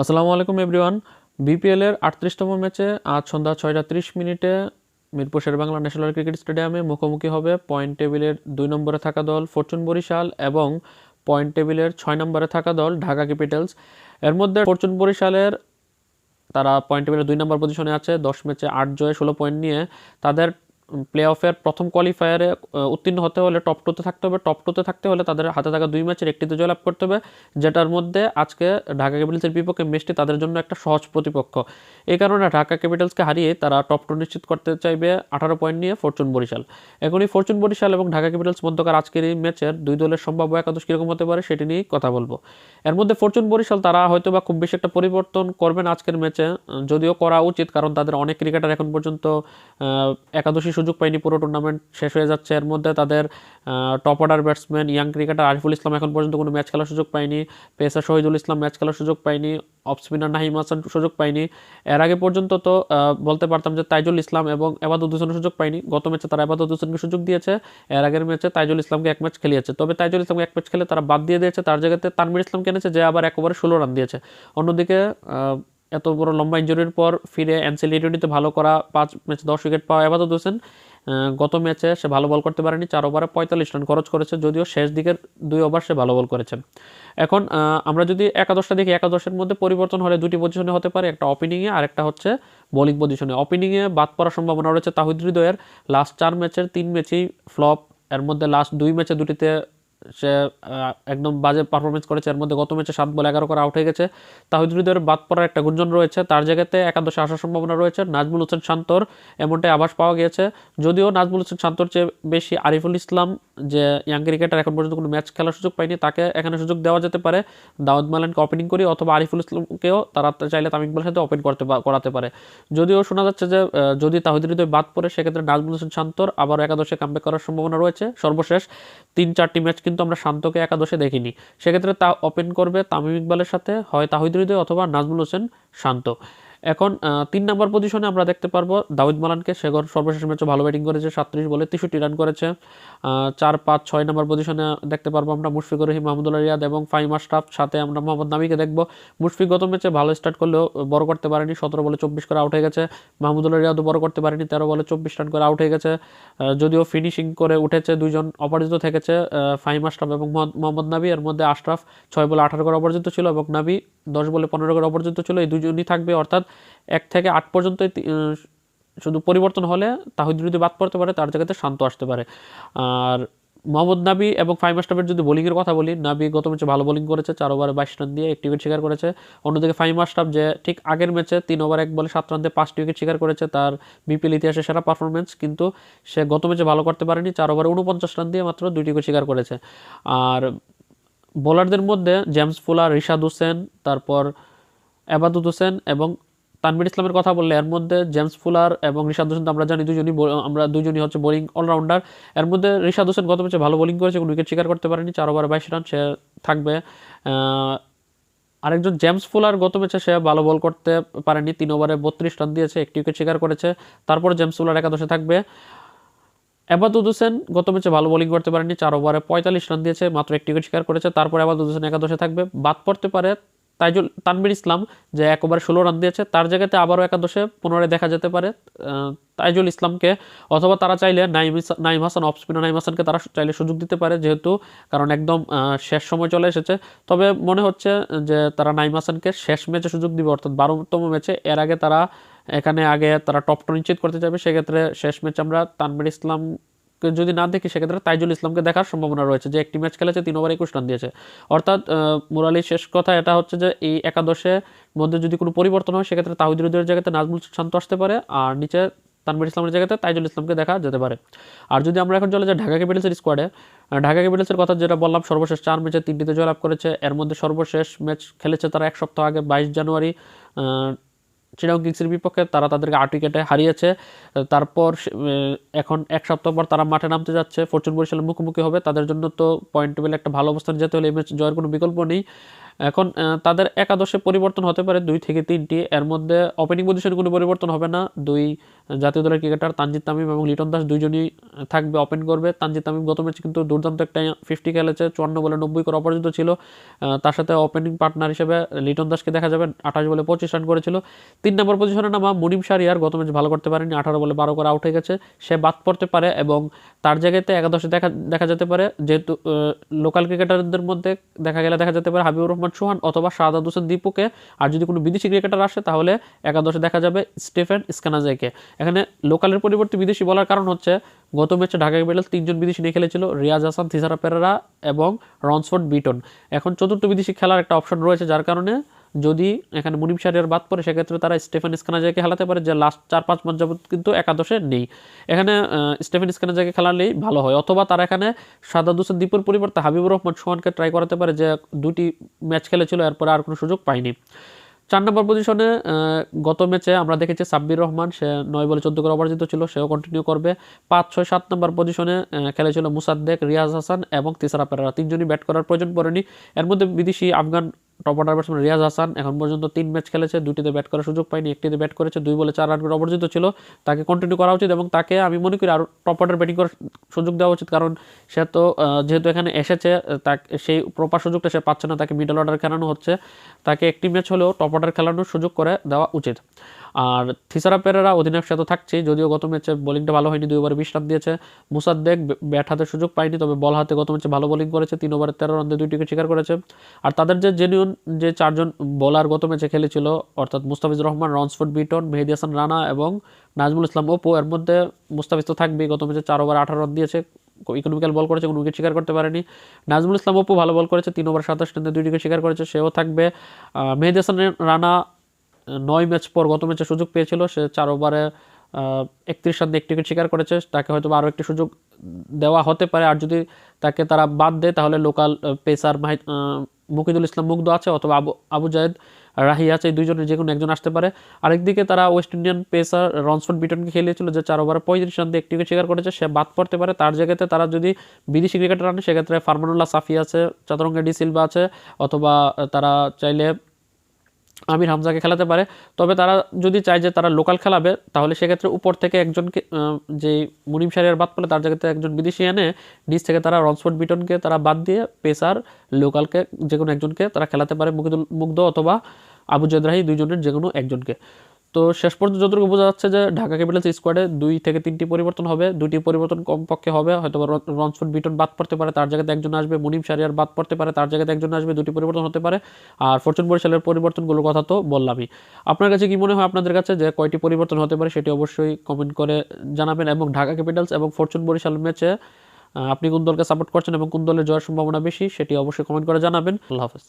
আসসালামু আলাইকুম, everyone. BPL এর আটত্রিশতম ম্যাচে আজ সন্ধ্যা ছয়টা ত্রিশ মিনিটে মিরপুর শেরবাংলা ন্যাশনাল ক্রিকেট স্টেডিয়ামে মুখোমুখি হবে পয়েন্ট টেবিলের দুই নম্বরে থাকা দল ফরচুন বরিশাল এবং পয়েন্ট টেবিলের ছয় নম্বরে থাকা দল ঢাকা ক্যাপিটালস। এর মধ্যে ফরচুন বরিশালের তারা পয়েন্ট টেবিলের দুই নম্বর পজিশনে আছে। দশ ম্যাচে আট জয়ে ষোলো পয়েন্ট নিয়ে তাদের প্লে অফের প্রথম কোয়ালিফায়ারে উত্তীর্ণ হতে হলে টপ টুতে থাকতে হবে। টপ টুতে থাকতে হলে তাদের হাতে থাকা দুই ম্যাচের একটিতে জয়লাভ করতে হবে, যেটার মধ্যে আজকে ঢাকা ক্যাপিটালসের বিপক্ষে ম্যাচটি তাদের জন্য একটা সহজ প্রতিপক্ষ। এই কারণে ঢাকা ক্যাপিটালসকে হারিয়ে তারা টপ টু নিশ্চিত করতে চাইবে আঠারো পয়েন্ট নিয়ে ফরচুন বরিশাল। এখনই ফরচুন বরিশাল এবং ঢাকা ক্যাপিটালস মধ্যকার আজকের এই ম্যাচের দুই দলের সম্ভাব্য একাদশ কীরকম হতে পারে সেটি নিয়েই কথা বলব। এর মধ্যে ফরচুন বরিশাল তারা হয়তো বা খুব বেশি একটা পরিবর্তন করবেন আজকের ম্যাচে যদিও করা উচিত, কারণ তাদের অনেক ক্রিকেটার এখন পর্যন্ত একাদশী সুযোগ পায়নি, পুরো টুর্নামেন্ট শেষ হয়ে যাচ্ছে। এর মধ্যে তাদের top order batsman young cricketer Ariful Islam এখন পর্যন্ত কোনো ম্যাচ খেলার সুযোগ পায়নি। পেসার শহীদুল ইসলাম ম্যাচ খেলার সুযোগ পায়নি। অফ স্পিনার নাহিম হাসান সুযোগ পায়নি। এর আগে পর্যন্ত তো বলতে পারতাম যে তাইজুল ইসলাম এবং এবাদত হোসেনের সুযোগ পায়নি। গত ম্যাচে তারা এবাদত হোসেনকে সুযোগ দিয়েছে। এর আগের ম্যাচে তাইজুল ইসলামকে এক ম্যাচ খেলিয়েছে। তবে তাইজুল ইসলামকে এক ম্যাচ খেলে তারা বাদ দিয়ে দিয়েছে। তার জায়গাতে তানমির ইসলাম কিনেছে যে আবার একেবারে ষোলো রান দিয়েছে। অন্যদিকে এত বড় লম্বা ইঞ্জুরির পর ফিরে এনসিএল টি ভালো করা, পাঁচ ম্যাচে দশ উইকেট পাওয়া এবাদত হোসেন। গত ম্যাচে সে ভালো বল করতে পারেনি, চার ওভারে পঁয়তাল্লিশ রান খরচ করেছে, যদিও শেষ দিকের দুই ওভার সে ভালো বল করেছে এখন আমরা যদি একাদশটা দেখি, একাদশের মধ্যে পরিবর্তন হলে দুটি পজিশনে হতে পারে, একটা ওপেনিংয়ে আর একটা হচ্ছে বোলিং পজিশনে ওপেনিংয়ে বাদ পড়ার সম্ভাবনা রয়েছে তাহিদ হৃদয়ের। লাস্ট চার ম্যাচের তিন ম্যাচেই ফ্লপ এর মধ্যে লাস্ট দুই ম্যাচে দুটিতে সে একদম বাজে পারফরমেন্স করেছে। এর মধ্যে গত ম্যাচে সাত বল এগারো করে আউট হয়ে গেছে। তাহিদ বাদ পড়ার একটা গুঞ্জন রয়েছে। তার জায়গাতে একাদশে আসার সম্ভাবনা রয়েছে। নাজমুল হোসেন শান্তর এমনটাই আভাস পাওয়া গিয়েছে। যদিও নাজমুল হোসেন শান্তর চেয়ে বেশি আরিফুল ইসলাম যে ইয়াং ক্রিকেটার এখন পর্যন্ত কোনো ম্যাচ খেলার সুযোগ পায়নি, তাকে এখানে সুযোগ দেওয়া যেতে পারে। দাউদ মালানকে ওপেনিং করি অথবা আরিফুল ইসলামকেও তারা চাইলে তামিম ইকবালের সাথে ওপেন করতে করাতে পারে। যদিও শোনা যাচ্ছে যে যদি তাহিদ হৃদয় বাদ পড়ে, সেক্ষেত্রে নাজমুল হোসেন শান্তর আবার একাদশে কামব্যাক করার সম্ভাবনা রয়েছে। সর্বশেষ তিন চারটি ম্যাচ কিন্তু আমরা শান্তকে একাদশে দেখিনি। সেক্ষেত্রে তা ওপেন করবে তামিম ইকবালের সাথে, হয় তাহিদ হৃদয় অথবা নাজমুল হোসেন শান্ত। এখন তিন নম্বর পজিশনে আমরা দেখতে পারব দাউদ মালানকে। সেগর সর্বশেষ ম্যাচে ভালো ব্যাটিং করেছে, সাতত্রিশ বলে তেষট্টি রান করেছে। চার, পাঁচ, ছয় নম্বর পজিশনে দেখতে পারব আমরা মুশফিকুর রহিম মাহমুদুল্লাহ রিয়াদ এবং ফাইম আশরাফ। সাথে আমরা মোহাম্মদ নামিকে দেখব। মুশফিক গত ম্যাচে ভালো স্টার্ট করলেও বড় করতে পারেনি, সতেরো বলে চব্বিশ করে আউট হয়ে গেছে। মাহমুদুল্লাহ রিয়াদও বড় করতে পারেনি, তেরো বলে চব্বিশ রান করে আউট হয়ে গেছে। যদিও ফিনিশিং করে উঠেছে, দুইজন অপরাজিত থেকেছে ফাহিম আশরাফ এবং মোহাম্মদ নাবি এর মধ্যে আশরাফ ছয় বলে আঠারো করে অপরাজিত ছিল এবং নাবি দশ বলে পনেরো করে অপরাজিত ছিল। এই দুজনই থাকবে, অর্থাৎ এক থেকে আট পর্যন্ত শুধু পরিবর্তন হলে তাহিদ যদি বাদ পড়তে পারে, তার জায়গাতে শান্ত আসতে পারে। আর মোহাম্মদ নাবি এবং ফাইভ আশরাফের যদি বোলিংয়ের কথা বলি, নাবি গত ম্যাচে ভালো বোলিং করেছে, চার ওভারে বাইশ রান দিয়ে একটি উইকেট শিকার করেছে। অন্যদিকে ফাইভ যে ঠিক আগের ম্যাচে তিন ওভার এক বলে সাত রান দিয়ে পাঁচটি উইকেট শিকার করেছে, তার বিপিএল ইতিহাসে সেরা পারফরমেন্স কিন্তু সে গত ম্যাচে ভালো করতে পারেনি, চার ওভারে উনপঞ্চাশ রান দিয়ে মাত্র দুইটি উইকেট শিকার করেছে। আর বোলারদের মধ্যে জেমস ফুলার, রিশাদ হোসেন, তারপর এবাদুত হোসেন এবং তানবির ইসলামের কথা বললে, এর মধ্যে জেমস ফুলার এবং রিশাদ হোসেন আমরা জানি দুজনই আমরা দুজনই হচ্ছে বোলিং অলরাউন্ডার। এর মধ্যে রিশাদ হোসেন গত ম্যাচে ভালো বোলিং করেছে, কোনো উইকেট শিকার করতে পারেনি, চার ওভার বাইশ রান, সে থাকবে। আরেকজন জেমস ফুলার গত ম্যাচে সে ভালো বল করতে পারেনি, তিন ওভারে বত্রিশ রান দিয়েছে, একটি উইকেট শিকার করেছে, তারপর জেমস ফুলার একাদশে থাকবে। এবাদুদ হোসেন গত ম্যাচে ভালো বোলিং করতে পারেনি, চার ওভারে পঁয়তাল্লিশ রান দিয়েছে, মাত্র একটি উইকেট শিকার করেছে, তারপর এবাদুদ হোসেন একাদশে থাকবে। বাদ পড়তে পারে তাইজুল তানবির ইসলাম যে এক ষোলো রান দিয়েছে, তার জায়গাতে আবারও একাদশে পুনরায় দেখা যেতে পারে তাইজুল ইসলামকে। অথবা তারা চাইলে নাইম নাইম হাসান, অফ স্পিনার নাইম হাসানকে তারা চাইলে সুযোগ দিতে পারে যেহেতু, কারণ একদম শেষ সময় চলে এসেছে। তবে মনে হচ্ছে যে তারা নাইম হাসানকে শেষ ম্যাচে সুযোগ দিবে, অর্থাৎ বারোতম ম্যাচে। এর আগে তারা এখানে আগে তারা টপ টু নিশ্চিত করতে যাবে সেক্ষেত্রে শেষ ম্যাচ আমরা তানবির ইসলাম যদি না দেখি, সেক্ষেত্রে তাইজুল ইসলামকে দেখার সম্ভাবনা রয়েছে যে একটি ম্যাচ খেলেছে, তিন ওভার একুশ রান দিয়েছে। অর্থাৎ মুরালির শেষ কথা এটা হচ্ছে যে এই একাদশে মধ্যে যদি কোনো পরিবর্তন হয়, সেক্ষেত্রে তাহিদ হৃদয়ের জায়গাতে নাজমুল শান্ত আসতে পারে আর নিচে তানবির ইসলামের জায়গাতে তাইজুল ইসলামকে দেখা যেতে পারে। আর যদি আমরা এখন চলে যাই ঢাকা ক্যাপিটালসের স্কোয়াডে ঢাকা ক্যাপিটালসের কথা যেটা বললাম, সর্বশেষ চার ম্যাচে তিনটিতে জয়লাভ করেছে। এর মধ্যে সর্বশেষ ম্যাচ খেলেছে তারা এক সপ্তাহ আগে, বাইশ জানুয়ারি চিরাং কিংসের বিপক্ষে তারা তাদেরকে আট উইকেটে হারিয়েছে। তারপর এখন এক সপ্তাহ পর তারা মাঠে নামতে যাচ্ছে। ফরচুন বরিশালের মুখোমুখি হবে। তাদের জন্য তো পয়েন্ট টেবিলে একটা ভালো অবস্থান যেতে হলে এই ম্যাচ জয়ের কোনো বিকল্প নেই। এখন তাদের একাদশে পরিবর্তন হতে পারে দুই থেকে তিনটি। এর মধ্যে ওপেনিং পজিশনে কোনো পরিবর্তন হবে না। দুই জাতীয় দলের ক্রিকেটার তানজিদ তামিম এবং লিটন দাস দুইজনই থাকবে ওপেন করবে। তানজিদ তামিম গত ম্যাচে কিন্তু দুর্দান্ত একটা ফিফটি খেলেছে, চুয়ান্ন বলে নব্বই করে অপরাজিত ছিল। তার সাথে ওপেনিং পার্টনার হিসেবে লিটন দাসকে দেখা যাবে আঠাশ বলে পঁচিশ রান করেছিল। তিন নম্বর পজিশনে নামা মুনিম শারিয়ার গত ম্যাচ ভালো করতে পারেনি, আঠারো বলে বারো করে আউট হয়ে গেছে। সে বাদ পড়তে পারে এবং তার জায়গাতে একাদশে দেখা দেখা যেতে পারে। যেহেতু লোকাল ক্রিকেটারদের মধ্যে দেখা গেলে দেখা যেতে পারে হাবিবুর রহমান চৌহান অথবা শাহাদ হোসেন দীপুকে। আর যদি কোনো বিদেশি ক্রিকেটার আসে, তাহলে একাদশে দেখা যাবে স্টেফেন স্কানাজাইকে এখানে লোকালের পরিবর্তে বিদেশি বলার কারণ হচ্ছে, গত ম্যাচে ঢাকা ক্যাপিটালস তিনজন বিদেশি নিয়ে খেলেছিল, রিয়াজ হাসান থিসারা পেরেরা এবং রনসফোর্ড বিটন। এখন চতুর্থ বিদেশি খেলার একটা অপশন রয়েছে, যার কারণে যদি এখানে মুনিম শারিয়ার বাদ পড়ে, সেক্ষেত্রে তারা স্টেফেন স্কানাজাকে খেলাতে পারে, যে লাস্ট চার পাঁচ মাস যাবত কিন্তু একাদশে নেই। এখানে স্টেফেন স্কানাজাকে খেলালেই ভালো হয়। অথবা তারা এখানে সাদাদ হোসেন দীপুর পরিবর্তে হাবিবুর রহমান, সোহানকে ট্রাই করাতে পারে, যে দুটি ম্যাচ খেলেছিল, এরপরে আর কোনো সুযোগ পায়নি। চার নম্বর পজিশনে গত ম্যাচে আমরা দেখেছি সাব্বির রহমান, সে নয় বলে চোদ্দ করে অপরাজিত ছিল সেও কন্টিনিউ করবে। পাঁচ, ছয়, সাত নম্বর পজিশনে খেলেছিল মুসাদ্দেক, রিয়াজ হাসান এবং তিসারা পেরারা। তিনজনই ব্যাট করার প্রয়োজন পড়েনি। এর মধ্যে বিদেশি Afghan top order batsman Riyaz Hasan এখন পর্যন্ত তিন ম্যাচ খেলেছে দুটিতে ব্যাট করার সুযোগ পায়নি, একটিতে ব্যাট করেছে, দুই বলে চার রান করে অপরাজিত ছিল। তাকে কন্টিনিউ করা উচিত এবং তাকে আমি মনে করি আরও টপ অর্ডার ব্যাটিং করার সুযোগ দেওয়া উচিত, কারণ সে তো যেহেতু এখানে এসেছে, তাকে, সেই প্রপার সুযোগটা সে পাচ্ছে না, তাকে মিডল অর্ডার খেলানো হচ্ছে। তাকে একটি ম্যাচ হলেও টপ অর্ডার খেলানোর সুযোগ করে দেওয়া উচিত। আর থিসারা পেরেরা অধিনায়ক সে তো থাকছেই, যদিও গত ম্যাচে বোলিংটা ভালো হয়নি, দুই ওভারে বিশ রান দিয়েছে। মুসাদ্দেক ব্যাট হাতে সুযোগ পায়নি, তবে বল হাতে গত ম্যাচে ভালো বোলিং করেছে, তিন ওভারে তেরো রান দিয়ে দুই উইকেট শিকার করেছে। আর তাদের যে জেনুইন যে চারজন বোলার গত ম্যাচে খেলেছিল, অর্থাৎ মুস্তাফিজুর রহমান, রনসফোর্ড, বিটন, মেহেদি হাসান, রানা এবং নাজমুল ইসলাম ওপো এর মধ্যে মুস্তাফিজ তো থাকবেই, গত ম্যাচে চার ওভার আঠারো রান দিয়েছে ইকোনমিক্যাল বল করেছে, কোনো উইকেট শিকার করতে পারেনি। নাজমুল ইসলাম অপু ভালো বল করেছে, তিন ওভার সাতাশ রানে দুই উইকেট শিকার করেছে, সেও থাকবে। মেহেদি হাসান, রানা নয় ম্যাচ পর গত ম্যাচে সুযোগ পেয়েছিল সে চার ওভারে একত্রিশ রান একটি উইকেট শিকার করেছে। তাকে হয়তো আরও একটি সুযোগ দেওয়া হতে পারে। আর যদি তাকে তারা বাদ দেয় তাহলে local pacer ah, Mukidul Islam Mugdho আছে অথবা আবু আবু জায়েদ রাহি আছে। এই দুইজনের যে কোনো একজন আসতে পারে। আরেকদিকে তারা ওয়েস্ট ইন্ডিয়ান পেসার রনসন বিটনকে খেলিয়েছিল যে চার ওভারে পঁয়ত্রিশ রান দিয়ে একটি উইকেট শিকার করেছে। সে বাদ পড়তে পারে। তার জায়গাতে তারা যদি বিদেশি ক্রিকেটার আনে সেক্ষেত্রে ফারমানুল্লাহ সাফি আছে চতুরঙ্গা ডি সিলভা আছে অথবা তারা চাইলে আমির হামজাকে খেলাতে পারে। তবে তারা যদি চায় যে তারা লোকাল খেলাবে, তাহলে সেক্ষেত্রে উপর থেকে একজনকে যে মুনিম শারিয়ার বাদ পড়লে তার জায়গাতে একজন বিদেশি এনে নিচ থেকে তারা রনসফোর্ড বিটনকে তারা বাদ দিয়ে পেসার লোকালকে যে কোনো একজনকে তারা খেলাতে পারে মুগ্ধ অথবা আবু জেদরাহি, দুইজনের যে কোনো একজনকে। তো শেষ পর্যন্ত যতটুকু বোঝা যাচ্ছে যে ঢাকা ক্যাপিটালস স্কোয়াডে দুই থেকে তিনটি পরিবর্তন হবে, দুটি পরিবর্তন কমপক্ষে হবে হয়তো রনসফোর্ড বিটন বাদ পড়তে পারে, তার জায়গাতে একজন আসবে, মুনিম শারিয়ার বাদ পড়তে পারে, তার জায়গাতে একজন আসবে, দুটি পরিবর্তন হতে পারে। আর ফরচুন বরিশালের পরিবর্তনগুলোর কথা তো বললামই। আপনার কাছে কি মনে হয় আপনাদের কাছে যে কয়টি পরিবর্তন হতে পারে সেটি অবশ্যই কমেন্ট করে জানাবেন এবং ঢাকা ক্যাপিটালস এবং ফরচুন বরিশাল ম্যাচে আপনি কোন দলকে সাপোর্ট করছেন এবং কোন দলের জয়ের সম্ভাবনা বেশি সেটি অবশ্যই কমেন্ট করে জানাবেন। আল্লাহ হাফেজ।